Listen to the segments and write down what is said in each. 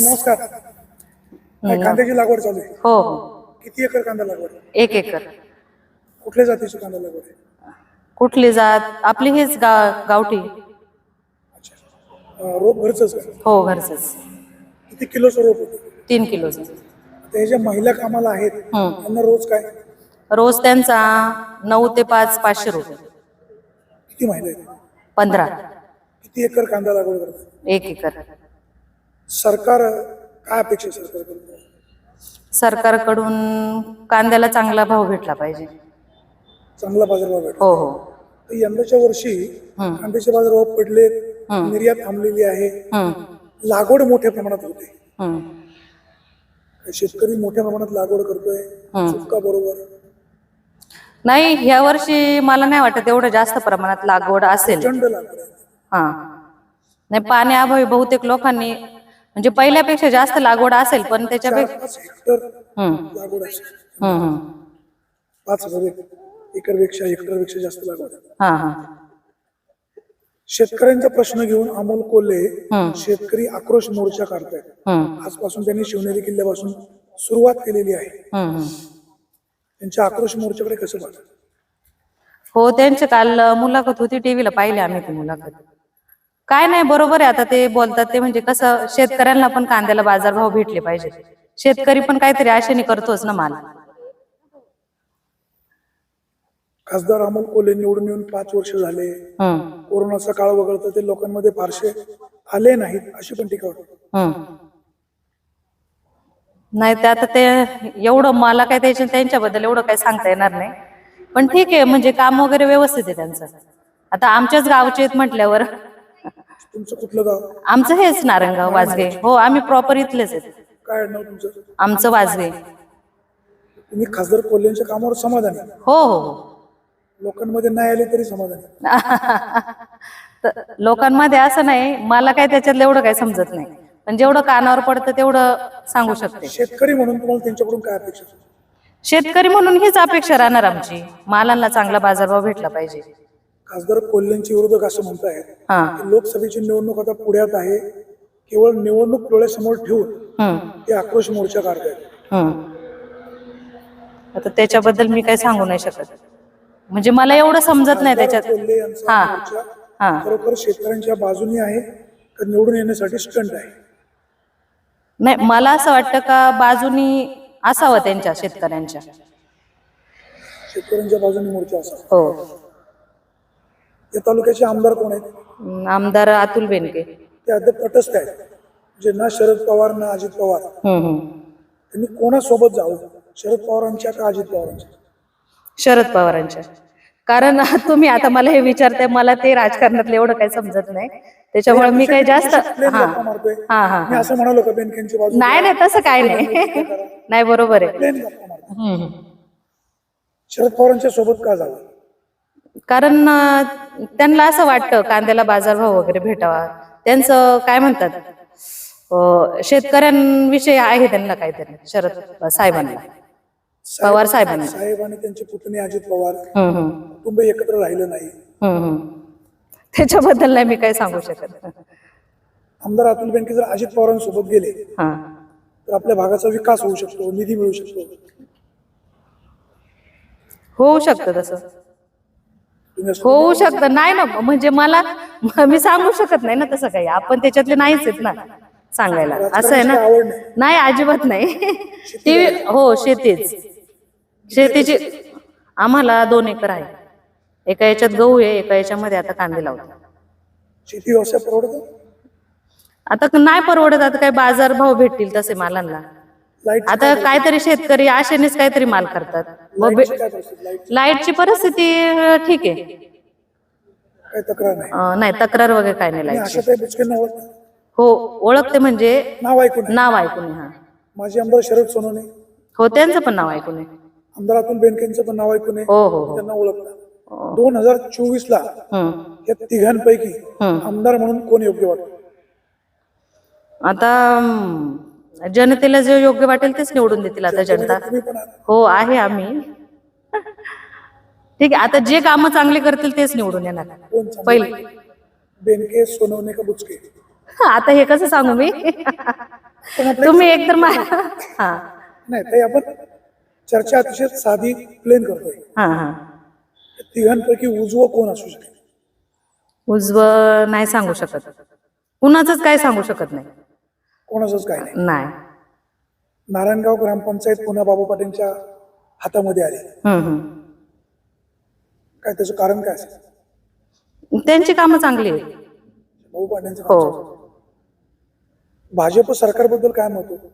ताई नमस्कार. काय कांद्याची लागवड चालू आहे? हो. हो किती एकर कांदा लागवड आहे? एक एकर. कुठल्या जातीची कांदा लागवड आहे? कुठली जात? आपली हेच गा गावठी. अच्छा. अं, रोप घरचंच का? हो घरचंच. किती किलोचं रोप होतं? तीन किलोचं. हे ज्या महिला कामाला आहेत. त्यांना रोज काय? रोज त्यांचा नऊ ते पाच पाचशे रुपये. किती महिला आहेत? पंधरा. किती एकर कांदा लागवड करतात? एक एकर. सरकार काय अपेक्षा सरकारकडून? सरकारकडून कांद्याला चांगला भाव भेटला पाहिजे. चांगला बाजारभाव भेटला. हो हो. तर यंदाच्या वर्षी. कांद्याचे बाजारभाव पडले. निर्यात थांबलेली आहे. लागवड मोठ्या प्रमाणात होते. हं. शेतकरी मोठ्या प्रमाणात लागवड करतोय. चुका बरोबर? नाही ह्या वर्षी मला नाही वाटत एवढं जास्त प्रमाणात लागवड असेल. प्रचंड लागवड आहे. हा. नाही पाण्याअभावी बहुतेक लोकांनी म्हणजे पहिल्यापेक्षा जास्त लागवड असेल पण त्याच्यापेक्षा पाच हेक्टर लागवड असेल. पाच हजार एकरपेक्षा हेक्टरपेक्षा जास्त लागवड आहे. हा हा शेतकऱ्यांचा प्रश्न घेऊन अमोल कोल्हे. शेतकरी आक्रोश मोर्चा काढतायत हं, आजपासून त्यांनी शिवनेरी किल्ल्यापासून सुरुवात केलेली आहे. त्यांच्या आक्रोश मोर्चाकडे कसं पाहतात हो त्यांची काल मुलाखत होती टीव्हीला पाहिली आम्ही ती मुलाखत काय नाही बरोबर आहे. आता ते बोलतात ते म्हणजे कसं शेतकऱ्यांना पण कांद्याला बाजारभाव भेटले पाहिजे शेतकरी पण काहीतरी आशेने करतोच ना माल. खासदार अमोल कोल्हे निवडून येऊन पाच वर्ष झाले. कोरोनाचा काळ वगळता ते लोकांमध्ये फारसे आले नाहीत अशी पण टीका होती. नाही ते आता ते एवढं मला काय त्याच्या त्यांच्याबद्दल एवढं काही सांगता येणार नाही. पण ठीक आहे म्हणजे काम वगैरे व्यवस्थित आहे त्यांचं. आता आमच्याच गावचे आहेत म्हटल्यावर तुमचं कुठलं गाव? आमचं हेच नारंगाव वाजगे हो आम्ही प्रॉपर इथलेच आहेत. काय नाव तुमचं? आमचं वाजगे तुम्ही खासदार कोल्हेंच्या कामावर समाधानी आहे. हो हो हो. लोकांमध्ये नाही आले तरी समाधानी आहे. तर लोकांमध्ये असं नाही मला काय त्याच्यातलं एवढं काही समजत नाही. पण जेवढं कानावर पडतं तेवढं सांगू शकते. शेतकरी म्हणून तुम्हाला त्यांच्याकडून काय अपेक्षा आहे? शेतकरी म्हणून हीच अपेक्षा राहणार आमची. मालांना चांगला बाजारभाव भेटला पाहिजे. खासदार कोल्हेंचे विरोधक असं म्हणतायत लोकसभेची निवडणूक आता पुढ्यात आहे. केवळ निवडणूक डोळ्यासमोर ठेवून ते आक्रोश मोर्चा काढतायत. आता त्याच्याबद्दल मी काही सांगू नाही शकत. म्हणजे मला एवढं समजत नाही त्याच्यात. कोल्हे यांचा हा. हा. खरोखर शेतकऱ्यांच्या बाजूनी आहे तर निवडून येण्यासाठी स्टंट आहे? नाही मला असं वाटतं का बाजूनी असावं त्यांच्या शेतकऱ्यांच्या. शेतकऱ्यांच्या बाजूने मोर्चा असा हो. या तालुक्याचे आमदार कोण आहेत? आमदार अतुल बेनके. ते अद्याप तटस्थ आहेत. म्हणजे ना शरद पवार ना अजित पवार. हम्म हम्म. त्यांनी कोणासोबत जावं? शरद पवारांच्या का अजित पवारांच्या? शरद पवारांच्या. कारण तुम्ही आता मला हे विचारताय मला ते राजकारणातलं एवढं काही समजत नाही. त्याच्यामुळे मी काही जास्त हा. मारतोय? हा हा असं म्हणालो का बेनकेंची बाजू? नाही नाही तसं काय नाही. नाही बरोबर आहे. प्लेन गप्पा मारतो हम्म, हम्म. शरद पवारांच्या सोबत का जावं? कारण त्यांना असं वाटतं कांद्याला बाजारभाव वगैरे भेटावा. त्यांचं काय म्हणतात? शेतकऱ्यांविषयी आहे त्यांना काहीतरी शरद साहेबांना. पवार साहेबांना. साहेब आणि त्यांचे पुतणे अजित पवार कुटुंब एकत्र राहिलं नाही. त्याच्याबद्दल नाही मी काही सांगू शकत. आमदार अतुल बेनके जर अजित पवारांसोबत गेले तर आपल्या भागाचा विकास होऊ शकतो निधी मिळू शकतो. होऊ शकतं तसं. होऊ शकतं. नाही ना म्हणजे मला मी सांगू शकत नाही ना तसं काही. आपण त्याच्यातले नाहीच आहेत ना सांगायला. असं आहे ना? नाही. अजिबात नाही. ती हो शेतीच. शेतीची आम्हाला दोन एकर आहे. एका याच्यात गहू आहे एका याच्यामध्ये आता कांदे लावतो. शेती व्यवसाय परवडतो? आता नाही परवडत. आता काय बाजार भाव भेटतील तसे मालांना. आता काहीतरी शेतकरी आशेनेच काहीतरी माल करतात. मग लाइट लाईटची परिस्थिती ठीक आहे. तक्रार नाही. तक्रार वगैरे काय नाही ओळखता हो ओळखते म्हणजे नाव ऐकून. नाव ऐकून हा. माजी आमदार शरद सोनवणे. हो त्यांचं पण नाव ऐकून आहे आमदार अतुल बेनकेंचं पण नाव ऐकून हो हो हो. त्यांना ओळखता. दोन हजार चोवीस ला. या तिघांपैकी. आमदार म्हणून कोण योग्य वाटतं? आता जनतेला जे योग्य वाटेल तेच निवडून देतील आता जनता. हो आहे आम्ही. ठीक आहे आता जे कामं चांगले करतील तेच निवडून येणार? पहिले. बेनके सोनवणे का बुचके? आता हे कसं सांगू मी? तुम्ही एकतर मा- हा. नाही आपण चर्चा अतिशय साधी प्लेन करतोय. हा हा. तिघांपैकी उजवं कोण असू शकेल? उजव नाही सांगू शकत. कुणाचंच काय सांगू शकत नाही. कोणाचंच काय नाही नाही नारायणगाव ग्रामपंचायत पुन्हा बाबू पाटीलच्या हातामध्ये आली हम्म, हम्म. काय त्याचं कारण काय असेल त्यांची कामं चांगली आहेत भाऊ पाटीलचं हो काम. भाजप सरकारबद्दल काय मत होतं?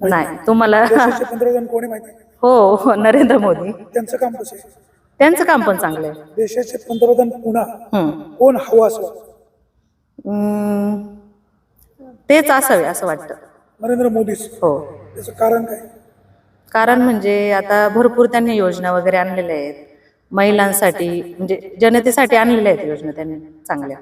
नाही तुम्हाला देशाचे पंतप्रधान कोणी माहिती? हो हो नरेंद्र मोदी त्यांचं काम कसं आहे त्यांचं काम पण चांगलं आहे देशाचे पंतप्रधान पुन्हा हम्म. कोण हवं असं वाटतं? तेच असावे असं वाटतं. नरेंद्र मोदीच हो. त्याचं कारण काय? कारण म्हणजे आता भरपूर त्यांनी योजना वगैरे आणलेल्या आहेत. महिलांसाठी म्हणजे जनतेसाठी आणलेल्या आहेत योजना त्यांनी चांगल्या.